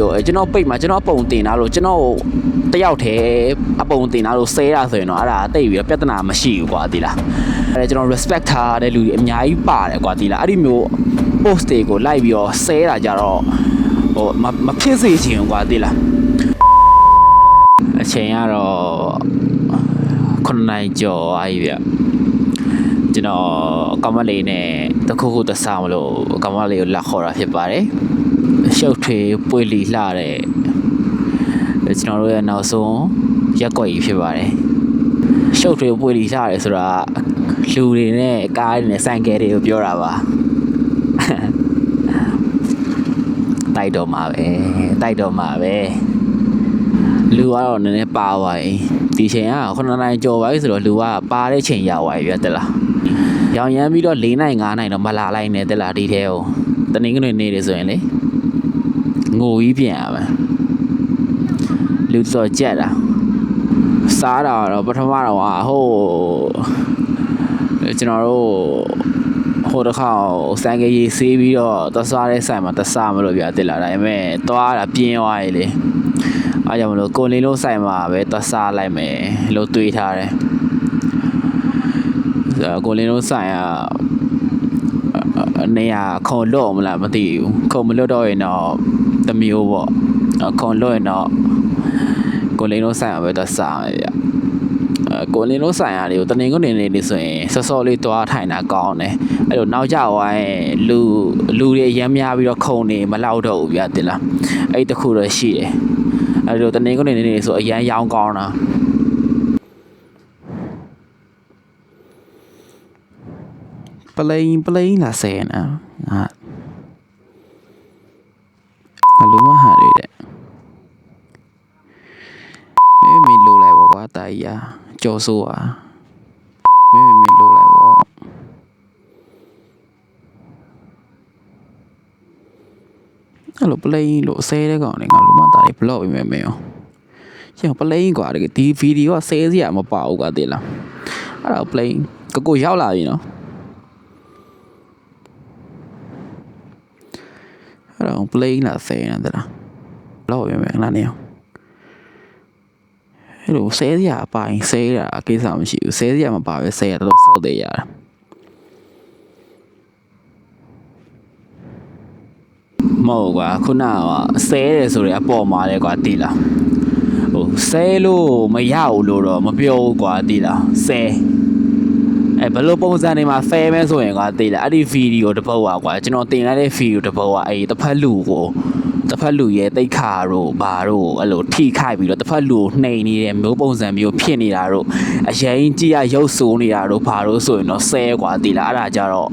ဟိုကျွန်တော်ပိတ်မှာကျွန်တော်ပုံတင်တာလို့ကျွန်တော်တယောက်တည်းအပုံတင်တာလို့ဆဲတာဆိုရင်တော့အဲ့ဒါတိတ်ပြီးတော့ပြဿနာမရှိဘူးကွာဒီလားအဲ့ဒါကျွန်တော် respect ထားတဲ့လူတွေအများကြီးပါတယ်ကွာဒီလားအဲ့ဒီမျိုး post တွေကိုလိုက်ပြီးတော့ဆဲတာကြတော့ဟိုမမဖြစ်စေချင်ဘူးကွာဒီလားအချိန်ကတော့9နိုင်ကျော်အားကြီးဗျ ကျွန်တော်ကမ္မလေးနဲ့တခုခုတဆမလို့ကမ္မလေးကိုလက်ခေါ်တာဖြစ်ပါတယ်ရှုပ်ထွေးပွေလီလှတဲ့ကျွန်တော်တို့ရဲ့နောက်ဆုံးရက်ွက်ကြီးဖြစ်ပါတယ်ရှုပ်ထွေးပွေလီလှတယ်ဆိုတာလူတွေနဲ့ကားတွေနဲ့ဆိုင်ကယ်တွေကိုပြောတာပါတိုက်တော့မှာပဲတိုက်တော့မှာပဲလူကတော့နည်းနည်းပါသွားပြီဒီချိန်က9နိုင်ကြော်ပါပြီဆိုတော့လူကပါတဲ့ချိန်ရောက်သွားပြီပြတ်လား ရောင်ရမ်းပြီးတော့4နိုင်5နိုင်တော့မလာလိုက်နဲ့တက်လားဒီထဲကိုတနင်္ဂနွေနေ့တွေဆိုရင်လေငိုကြီးပြန်ရမယ်လူစော်ကြက်တာစားတာတော့ပထမတော့ဟာဟိုကျွန်တော်တို့ဟိုတစ်ခါစံကရေးဆေးပြီးတော့သစားတဲ့ဆိုင်မှာသစားမလို့ပြတက်လာဒါပေမဲ့သွားတာပြင်းသွားရေလေအားကြောင့်မလို့ကိုလင်းလို့ဆိုင်မှာပဲသစားလိုက်မယ်လို့တွေးထားတယ် ကိုလင်းလို့ဆိုင်ကနေရခုံလို့မလားမသိဘူးခုံမလို့တော့ရင်တော့တစ်မျိုးပေါ့ခုံလို့ရင်တော့ကိုလင်းလို့ဆိုင်မှာပဲသစားမယ်ဗျအဲကိုလင်းလို့ဆိုင်ရတွေကိုတနင်္ဂနွေနေ့လေးဆိုရင်စောစောလေးသွားထိုင်တာကောင်းတယ်အဲ့လိုနောက်ကျသွားရင်လူလူတွေရမ်းများပြီးတော့ခုံနေမလောက်တော့ဘူးဗျတင်လားအဲ့တခုတော့ရှိတယ်အဲ့လိုတနင်္ဂနွေနေ့လေးဆိုအရန်ရောင်းကောင်းတာ ပလိန်ပလိန်လာဆဲနာငါငါလုံးမဟာရတဲ့မေမေလိုလိုက်ပေါ့ကွာတာကြီးอ่ะကြော်ဆိုးอ่ะမေမေမေလိုလိုက်ပေါ့အဲ့လိုပလိန်လို့ဆဲတဲ့ကောင်တွေငါလုံးမတာကြီးဘလော့ပြီးမယ်မေရောကျန်ပလိန်ကွာဒီဒီဗီဒီယိုကဆဲစရာမပါဘူးကွာသိလားအဲ့ဒါပလိန်ကိုကိုရောက်လာပြီနော် အဲ့တော့ play လာဆဲနေတာလောက်ရမယ်လားနေအောင်အဲ့လိုဆဲစရာအပိုင်ဆဲတာအကိစ္စမရှိဘူးဆဲစရာမပါပဲဆဲရတော့စောက်သေးရတာမဟုတ်ကွာခုနကဆဲတယ်ဆိုရအပေါ်မှာလေကွာတိလားဟိုဆဲလို့မရဘူးလို့တော့မပြောဘူးကွာတိလားဆဲ အဲဘယ်လိုပုံစံတွေမှာဖဲမဲဆိုရင်ကွာသိလားအဲ့ဒီဗီဒီယိုတစ်ပုတ်อ่ะကွာကျွန်တော်တင်လိုက်တဲ့ဗီဒီယိုတစ်ပုတ်อ่ะအဲ့တစ်ဖက်လူကိုတစ်ဖက်လူရဲ့တိတ်ခါတို့ဘာတို့အဲ့လိုထိခိုက်ပြီးတော့တစ်ဖက်လူကိုနှိမ်နေတဲ့မျိုးပုံစံမျိုးဖြစ်နေတာတို့အရင်ကြည့်ရရုပ်ဆိုးနေတာတို့ဘာတို့ဆိုရင်တော့ဆဲကွာသိလားအဲ့ဒါကြတော့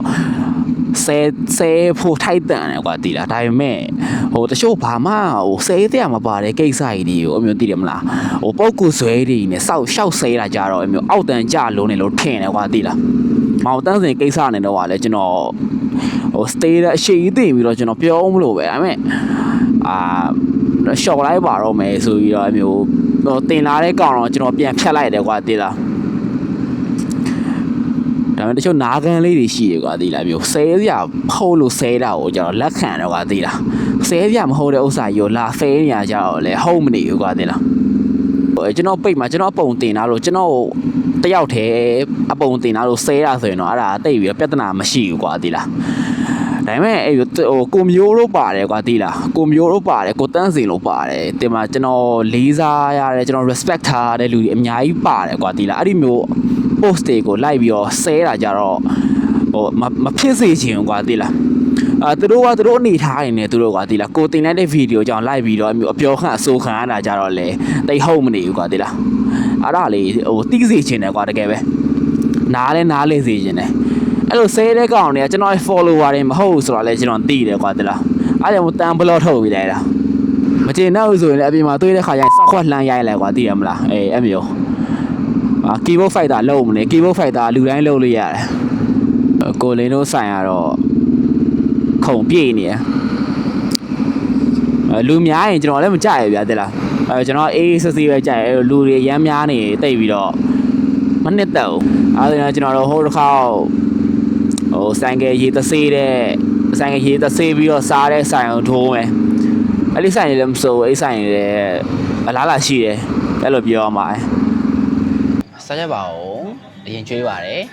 ဆဲဆဲဖို့ထိုက်တန်တယ်ကွာသိလားဒါပေမဲ့ဟိုတချို့ဘာမှဟိုဆဲတဲ့မပါတဲ့ကိစ္စကြီးတွေကိုအမျိုးသိတယ်မလားဟိုပောက်ကူဆွဲတွေနဲ့စောက်ရှောက်ဆဲတာကြတော့အမျိုးအောက်တန်ကြလုံးနေလို့ထင်တယ်ကွာသိလားမောင်တန်းစင်ကိစ္စနဲ့တော့ကလည်းကျွန်တော်ဟို stay တဲ့အရှိကြီးသိပြီးတော့ကျွန်တော်ပြောမလို့ပဲဒါပေမဲ့အာရှော့လိုက်ပါတော့မယ်ဆိုပြီးတော့အမျိုးဟိုတင်လာတဲ့ကောင်တော့ကျွန်တော်ပြန်ဖြတ်လိုက်တယ်ကွာသိလား ဒါပေမဲ့တချို့နာခံလေးတွေရှိရကွာသိလားမျိုးဆဲစရာဖုတ်လို့ဆဲတာကိုကျွန်တော်လက်ခံတော့ကွာသိလားဆဲစရာမဟုတ်တဲ့ဥစ္စာကြီးကိုလာဆဲနေရကြတော့လေဟုတ်မနေဘူးကွာသိလားဟိုကျွန်တော်ပိတ်မှာကျွန်တော်အပုံတင်တာလို့ကျွန်တော်တယောက်တည်းအပုံတင်တာလို့ဆဲတာဆိုရင်တော့အဲ့ဒါတိတ်ပြီးတော့ပြဿနာမရှိဘူးကွာသိလားဒါပေမဲ့အဲ့ဟိုကိုမျိုးတို့ပါတယ်ကွာသိလားကိုမျိုးတို့ပါတယ်ကိုတန်းစင်တို့ပါတယ်တင်မှာကျွန်တော်လေးစားရတယ်ကျွန်တော် respect ထားတဲ့လူတွေအများကြီးပါတယ်ကွာသိလားအဲ့ဒီမျိုး post တွေကိုလိုက်ပြီးတော့ဆဲတာကြတော့ဟိုမမဖြစ်စေချင်ဘူးကွာသိလားအာသူတို့ကသူတို့အနေထားနေတယ်သူတို့ကသိလားကိုတင်လိုက်တဲ့ဗီဒီယိုကြောင့်လိုက်ပြီးတော့အမျိုးအပြောခံအဆိုခံရတာကြတော့လေတိတ်ဟုတ်မနေဘူးကွာသိလားအဲ့ဒါလေဟိုတိစေချင်တယ်ကွာတကယ်ပဲနားလဲနားလဲစေချင်တယ်အဲ့လိုဆဲတဲ့ကောင်တွေကကျွန်တော်ရဲ့ follower တွေမဟုတ်ဘူးဆိုတော့လေကျွန်တော်သိတယ်ကွာသိလားအဲ့ကြောင့်တန်ဘလော့ထုတ်ပြီးလိုက်တာမကျေနပ်ဘူးဆိုရင်လည်းအပြင်မှာတွေးတဲ့ခါကျရင်စောက်ခွက်လှမ်းရိုက်လိုက်ကွာသိရမလားအေးအဲ့မျိုး အာ keyboard fighter လုံးမနေ keyboard fighter လူတိုင်းလုံးလို့ရတယ်ကိုလင်းတို့ဆိုင်ကတော့ခုံပြေးနေရအဲလူများရင်ကျွန်တော်လည်းမကြရဗျာတဲ့လားအဲကျွန်တော်အေးစစ်စစ်ပဲကြရအဲလူတွေရမ်းများနေတိတ်ပြီးတော့မနစ်တော့အဲဒီတော့ကျွန်တော်တို့ဟိုတစ်ခါဟိုဆိုင်ကယ်ရေသဆေးတဲ့ဆိုင်ကယ်ရေသဆေးပြီးတော့စားတဲ့ဆိုင်အောင်ထိုးမယ်အဲ့ဒီဆိုင်လည်းမစိုးဘူးအဲ့ဆိုင်လည်းအလားလာရှိတယ်အဲ့လိုပြောရမှာ ဆက်ကြပါအောင်အရင်ကြွေးပါတယ်